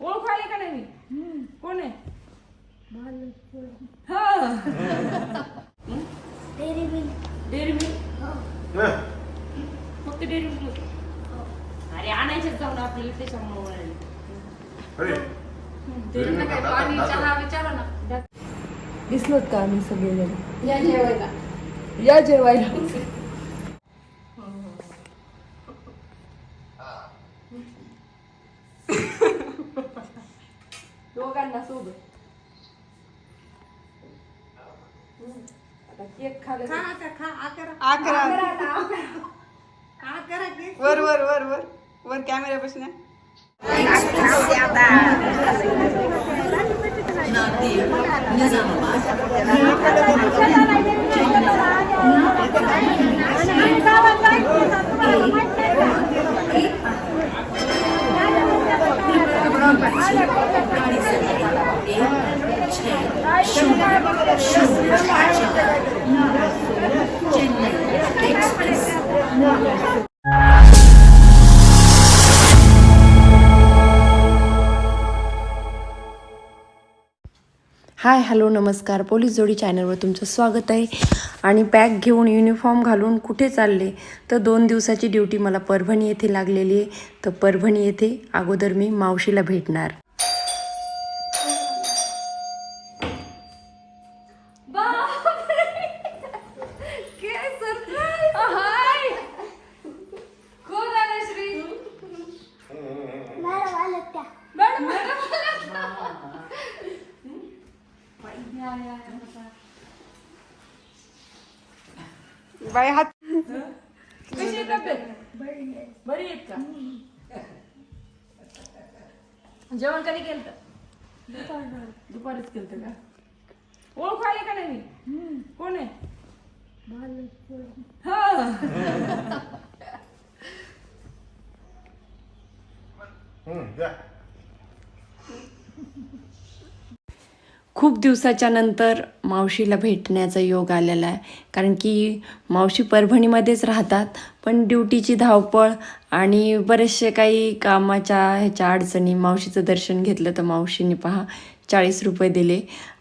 ओळख आले का नाही? मी कोण आहे? हा. डेअरी मिल्क फक्त डेअरी मिल्क अरे आणायचेच जाऊन आपल्याला त्याच्यामुळे ना. दिसलोत का आम्ही सगळे या जेवायला. या जेवायला दोघांना सोबत आता केक खाल्लं खा आता खा आकरा आकरा की वर वर वर वर वर कॅमेरा बसून हाय हॅलो नमस्कार. पोलीस जोडी चॅनलवर तुमचं स्वागत आहे. आणि बॅग घेऊन युनिफॉर्म घालून कुठे चालले? तर दोन दिवसाची ड्युटी मला परभणी येथे लागलेली आहे. तर परभणी येथे अगोदर मी मावशीला भेटणार कोण आलं श्री बाई हात कशी बरी आहेत का? जेवण कधी केलं दुपारीच केलं का? ओळख आले का नाही? मी कोण आहे? हा. खूप दिवसाच्या नंतर मावशीला भेटण्याचा योग आलेला आहे. कारण की मावशी परभणीमध्येच राहतात पण ड्युटीची धावपळ आणि बरेचसे काही कामाच्या ह्याच्या अडचणी मावशीचं दर्शन घेतलं तर मावशीने पहा चाळीस रुपये दिले.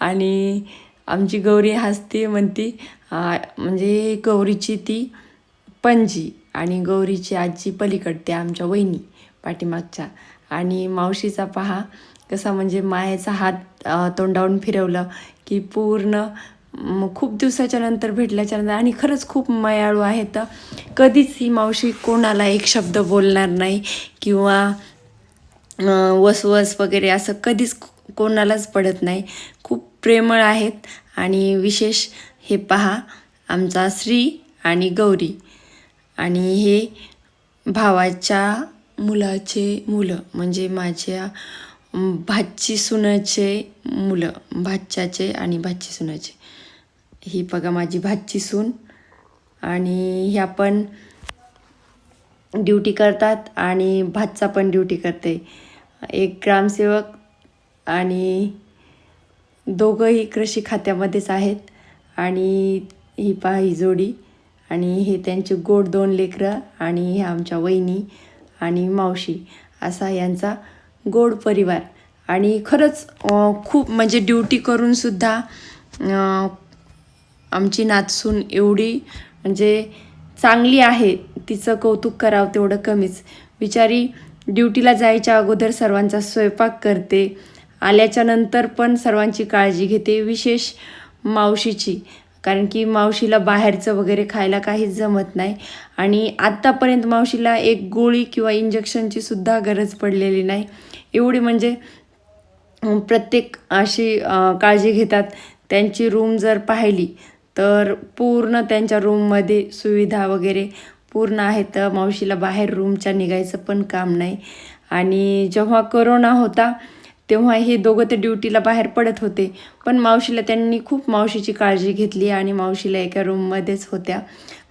आणि आमची गौरी हसते म्हणती म्हणजे गौरीची ती पणजी आणि गौरीची आजी पलीकडते आमच्या वहिनी पाठीमागच्या. आणि मावशीचा पहा कसा म्हणजे मायेचा हात तोंडावून तोंडावरून फिरवलं की पूर्ण खूप दिवसाच्या नंतर भेटल्याच्या नंतर आणि खरंच खूप मायाळू आहे. तर कधीच ही मावशी कोणाला एक शब्द बोलणार नाही किंवा वसवस वगैरे असं कधीच कोणालाच पडत नाही. खूप प्रेमळ आहेत आणि विशेष हे पहा आमचा श्री आणि गौरी. आणि हे भावाच्या मुलाचे मुलं म्हणजे माझ्या भाची सुनाचे मुलं भाच्याचे आणि भाची सुनाचे. ही बघा माझी भाची सून. आणि ह्या पण ड्युटी करतात आणि भातचा पण ड्युटी करते. एक ग्रामसेवक आणि दोघंही कृषी खात्यामध्येच आहेत. आणि ही पहा ही जोडी. आणि हे त्यांचे गोड दोन लेकरं आणि हे आमच्या वहिनी आणि मावशी. असा यांचा गोड परिवार. आणि खरंच खूप म्हणजे ड्युटी करूनसुद्धा आमची नातसून एवढी म्हणजे चांगली आहे तिचं कौतुक करावं तेवढं कमीच. बिचारी ड्युटीला जायच्या अगोदर सर्वांचा स्वयंपाक करते आल्याच्यानंतर पण सर्वांची काळजी घेते विशेष मावशीची. कारण की मावशीला बाहेरचं वगैरे खायला काहीच जमत नाही. आणि आत्तापर्यंत मावशीला एक गोळी किंवा इंजेक्शनची सुद्धा गरज पडलेली नाही. एवढी म्हणजे प्रत्येक अशी काळजी घेतात. त्यांची रूम जर पाहिली तर पूर्ण त्यांच्या रूममध्ये सुविधा वगैरे पूर्ण आहे तर मावशीला बाहेर रूमच्या निघायचं पण काम नाही. आणि जेव्हा करोना होता तेव्हा हे दोघं ते ड्युटीला बाहेर पडत होते. पण मावशीला त्यांनी खूप मावशीची काळजी घेतली आणि मावशीला एका रूममध्येच होत्या.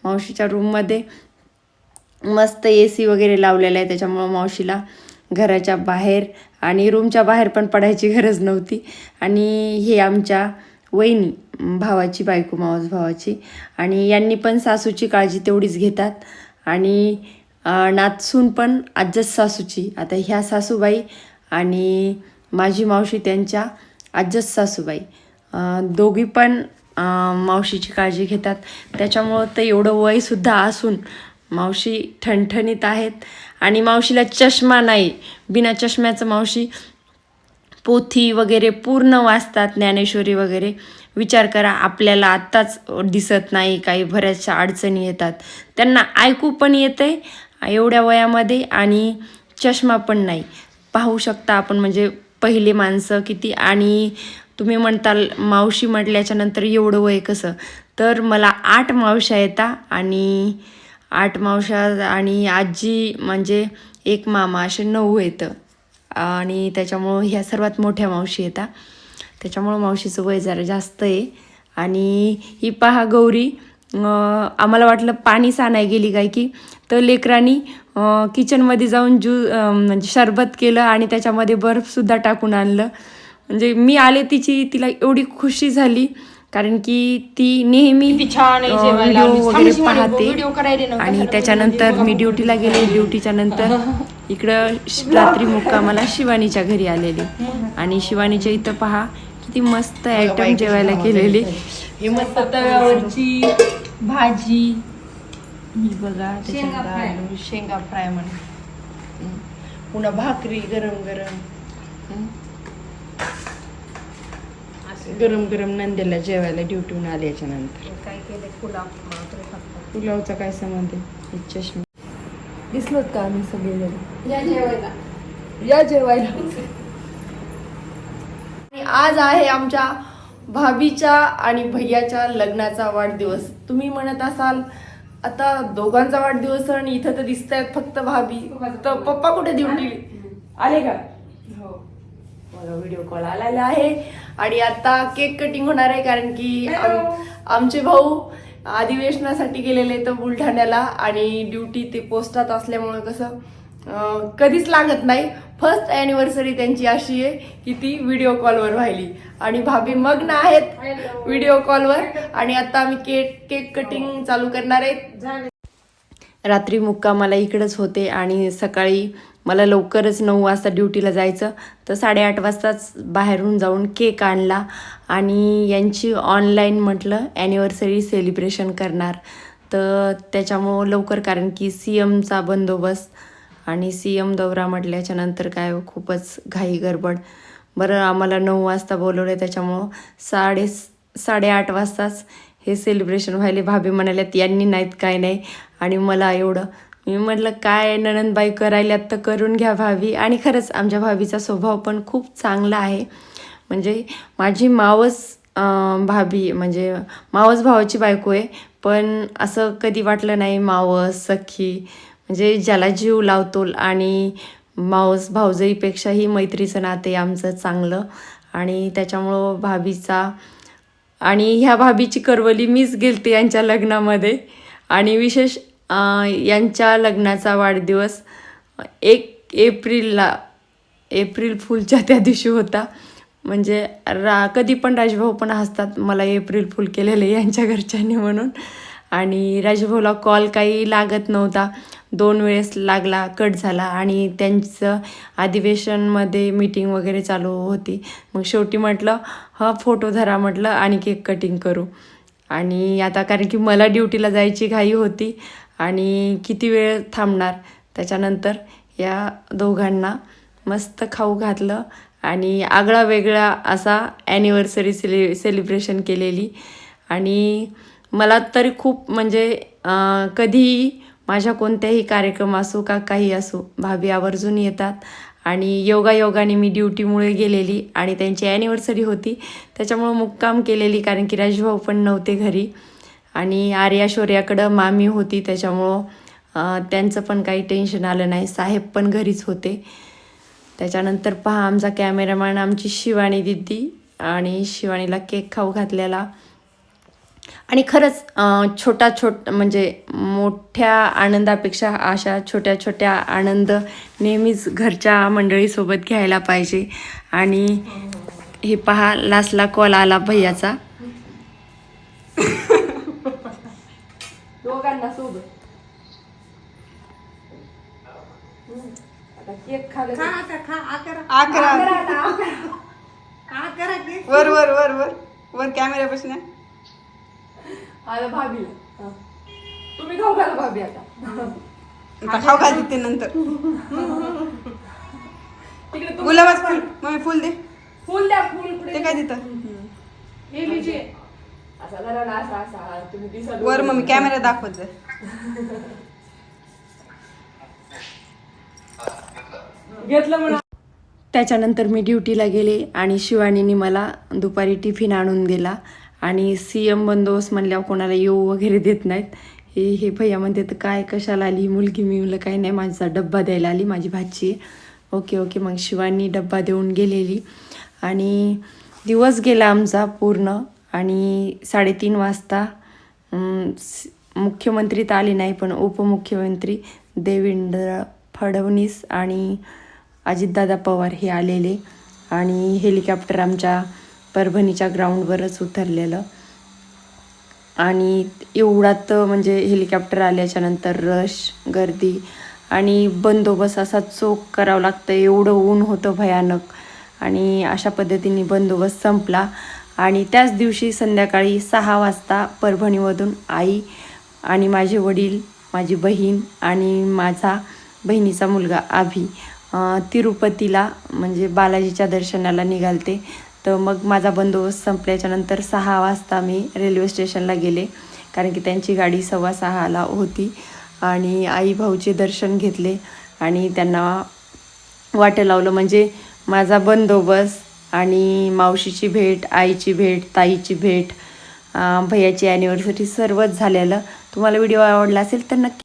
मावशीच्या रूममध्ये मस्त ए सी वगैरे लावलेला आहे त्याच्यामुळं मावशीला घराच्या बाहेर आणि रूमच्या बाहेर पण पडायची गरज नव्हती. आणि हे आमच्या वहिनी भावाची बायको मावस भावाची. आणि यांनी पण सासूची काळजी तेवढीच घेतात. आणि नातसून पण आजच सासूची. आता ह्या सासूबाई आणि माझी मावशी त्यांच्या आजच सासूबाई. दोघी पण मावशीची काळजी घेतात. त्याच्यामुळं तर एवढं वयसुद्धा असून मावशी ठणठणीत आहेत. आणि मावशीला चष्मा नाही. बिना चष्म्याचं मावशी पोथी वगैरे पूर्ण वाचतात ज्ञानेश्वरी वगैरे. विचार करा आपल्याला आत्ताच दिसत नाही काही बऱ्याचशा अडचणी येतात. त्यांना ऐकू पण येते एवढ्या वयामध्ये आणि चष्मा पण नाही. पाहू शकता आपण म्हणजे पहिले माणसं किती आणि तुम्ही म्हणताल मावशी म्हटल्याच्या नंतर एवढं वय कसं? तर मला आठ मावश्या येता आणि आठ मावशा आणि आजी म्हणजे एक मामा असे नऊ येतं. आणि त्याच्यामुळं ह्या सर्वात मोठ्या मावशी येतात त्याच्यामुळं मावशीचं वय जरा जास्त आहे. आणि ही पहा गौरी आम्हाला वाटलं पाणी सानाय गेली काय की? तर लेकरांनी किचनमध्ये जाऊन ज्यू म्हणजे सरबत केलं आणि त्याच्यामध्ये बर्फसुद्धा टाकून आणलं. म्हणजे मी आले तिची तिला एवढी खुशी झाली कारण की ती नेहमी व्हिडिओ वगैरे पाहते. आणि त्याच्यानंतर मी ड्युटीला गेले. ड्युटीच्या नंतर इकडं रात्री मुक्कामाला शिवानीच्या घरी आलेली. आणि शिवानीच्या इथं पहा किती मस्त आयटम जेवायला केलेली. हे मस्त तव्यावरची भाजी ही बघा त्याच्यानंतर आलू, शेंगा फ्राय म्हणून. हं. पुन्हा भाकरी गरम गरम. गरम गरम नंदेला जेवायला ड्युटीहून आल्याच्यानंतर काय केले पुलाव. पुलावचा काय संबंध आहे? चष्मा. दिसलोत का आम्ही सगळेजण? या जेवायला. या जेवायला. आणि आज आहे आमच्या भाभीच्या आणि भैयाच्या लग्नाचा वाढदिवस. तुम्ही म्हणत असाल आता दोघांचा वाढदिवस आणि इथं तर दिसत आहेत फक्त भाभी. तर पप्पा कुठे ड्युटी आले का? हो. मला व्हिडिओ कॉल आलेला आहे. आणि आता केक कटिंग होणार आहे कारण की आम- आमचे भाऊ अधिवेशनासाठी गेलेले तर बुलढाण्याला आणि ड्युटी ते पोस्टात असल्यामुळे कसं कधीच लागत नाही. फर्स्ट अॅनिव्हर्सरी त्यांची अशी आहे की ती व्हिडिओ कॉलवर व्हायली आणि भाभी मग्न आहेत व्हिडिओ कॉलवर आणि आता आम्ही केक केक कटिंग चालू करणार आहेत रात्री मुक्कामाला इकडंच होते आणि सकाळी मला लवकरच नऊ वाजता ड्युटीला जायचं. तर साडेआठ वाजताच बाहेरून जाऊन केक आणला आणि यांची ऑनलाईन म्हटलं ॲनिव्हर्सरी सेलिब्रेशन करणार. तर त्याच्यामुळं लवकर कारण की सी एमचा बंदोबस्त आणि सी एम दौरा म्हटल्याच्या नंतर काय खूपच घाई गडबड. बरं आम्हाला नऊ वाजता बोलवलं त्याच्यामुळं साडे साडेआठ वाजताच हे सेलिब्रेशन व्हायले. भाभी म्हणाल्यात यांनी नाहीत काय नाही. आणि मला एवढं मी म्हटलं काय ननंदबाई करायल्यात तर करून घ्या भाभी. आणि खरंच आमच्या भाभीचा स्वभाव पण खूप चांगला आहे. म्हणजे माझी मावस भाभी म्हणजे मावस भावाची बायको आहे पण असं कधी वाटलं नाही मावस सखी म्हणजे ज्याला जीव लावतो आणि मावस भावजईपेक्षाही मैत्रीचं नाते आमचं चांगलं. आणि त्याच्यामुळं भाभीचा आणि ह्या भाभीची करवली मीच गेलते यांच्या लग्नामध्ये. आणि विशेष यांच्या लग्नाचा वाढदिवस एक एप्रिलला एप्रिल फुलच्या त्या दिवशी होता. म्हणजे रा कधी पण राजभाऊ पण हसतात मला एप्रिल फुल केलेलं आहे यांच्या घरच्यांनी म्हणून. आणि राजभाऊला कॉल काही लागत नव्हता. दोन वेळेस लागला कट झाला आणि त्यांचं अधिवेशनमध्ये मीटिंग वगैरे चालू होती. मग शेवटी म्हटलं हा फोटो धरा म्हटलं आणि केक कटिंग करू. आणि आता कारण की मला ड्युटीला जायची घाई होती आणि किती वेळ थांबणार? त्याच्यानंतर या दोघांना मस्त खाऊ घातलं आणि आगळा वेगळा असा ॲनिव्हर्सरी सेलि सेलिब्रेशन केलेली. आणि मला तरी खूप म्हणजे कधीही माझ्या कोणत्याही कार्यक्रम असो का काही असो भाभी आवर्जून येतात. आणि योगायोगाने मी ड्युटीमुळे गेलेली आणि त्यांची ॲनिव्हर्सरी होती. त्याच्यामुळं मुक्काम केलेली कारण की राजभाऊ पण नव्हते घरी. आणि आर्या शौर्याकडं मामी होती. त्याच्यामुळं त्यांचं पण काही टेन्शन आलं नाही. साहेब पण घरीच होते. त्याच्यानंतर पहा आमचा कॅमेरामॅन आमची शिवानी दिदी आणि शिवानीला केक खाऊ घातलेला. आणि खरंच अं, छोटा छोट म्हणजे मोठ्या आनंदापेक्षा अशा छोट्या छोट्या आनंद नेहमीच घरच्या मंडळीसोबत घ्यायला पाहिजे. आणि हे पहा लास्टला कॉल आला भैयाचा. दोघांना सोबत. हम्म. आता केक खाल्लं खा आता खा. आ करा अकरा आ करा की वर वर वर वर. वर कॅमेऱ्यापासून आहे. आता भाभीला हा. तुम्ही खाऊ घाला भाभी आता. आता खाऊ घाल नंतर. तिकडे तुम्ही गुलाबाच फुल मम्मी फुल दे. फुल द्या फुल पुढे ते काय तिथं हे लिजे असा ना असा असा. तुम्ही दिसत वर मम्मी कॅमेरा दाखवत जाय घेतलं म्हणा. त्याच्यानंतर मी ड्युटीला गेले आणि शिवानीने मला दुपारी टिफिन आणून दिला. आणि सी एम बंदोबस्त म्हणल्यावर कोणाला येऊ वगैरे देत नाहीत. हे हे भैया म्हणतात तर काय कशाला आली? मुलगी मी मुलं काही नाही माझा डब्बा द्यायला आली माझी भाची. आहे ओके ओके मग शिवानी डब्बा देऊन गेलेली. आणि दिवस गेला आमचा पूर्ण आणि साडेतीन वाजता मुख्यमंत्री तर आले नाही पण उपमुख्यमंत्री देवेंद्र फडणवीस आणि अजितदादा पवार हे आलेले. आणि हेलिकॉप्टर आमच्या परभणीच्या ग्राउंडवरच उतरलेलं. आणि एवढात म्हणजे हेलिकॉप्टर आल्याच्यानंतर रश गर्दी आणि बंदोबस्त असा चोख करावं लागतं. एवढं ऊन होतं भयानक. आणि अशा पद्धतीने बंदोबस्त संपला. आणि त्याच दिवशी संध्याकाळी सहा वाजता परभणीमधून आई आणि माझे वडील माझी बहीण आणि माझा बहिणीचा मुलगा आभी तिरुपतीला म्हणजे बालाजीच्या दर्शनाला निघालते. तर मग माझा बंदोबस्त संपल्याच्यानंतर सहा वाजता मी रेल्वे स्टेशनला गेले. कारण की त्यांची गाडी सव्वा सहाला होती आणि आई भाऊचे दर्शन घेतले आणि त्यांना वाटं लावलं. म्हणजे माझा बंदोबस्त आणि मावशीची भेट आईची भेट ताईची भेट भैयाची ॲनिव्हर्सरी सर्वच झालेलं. तुम्हाला व्हिडिओ आवडला असेल तर नक्की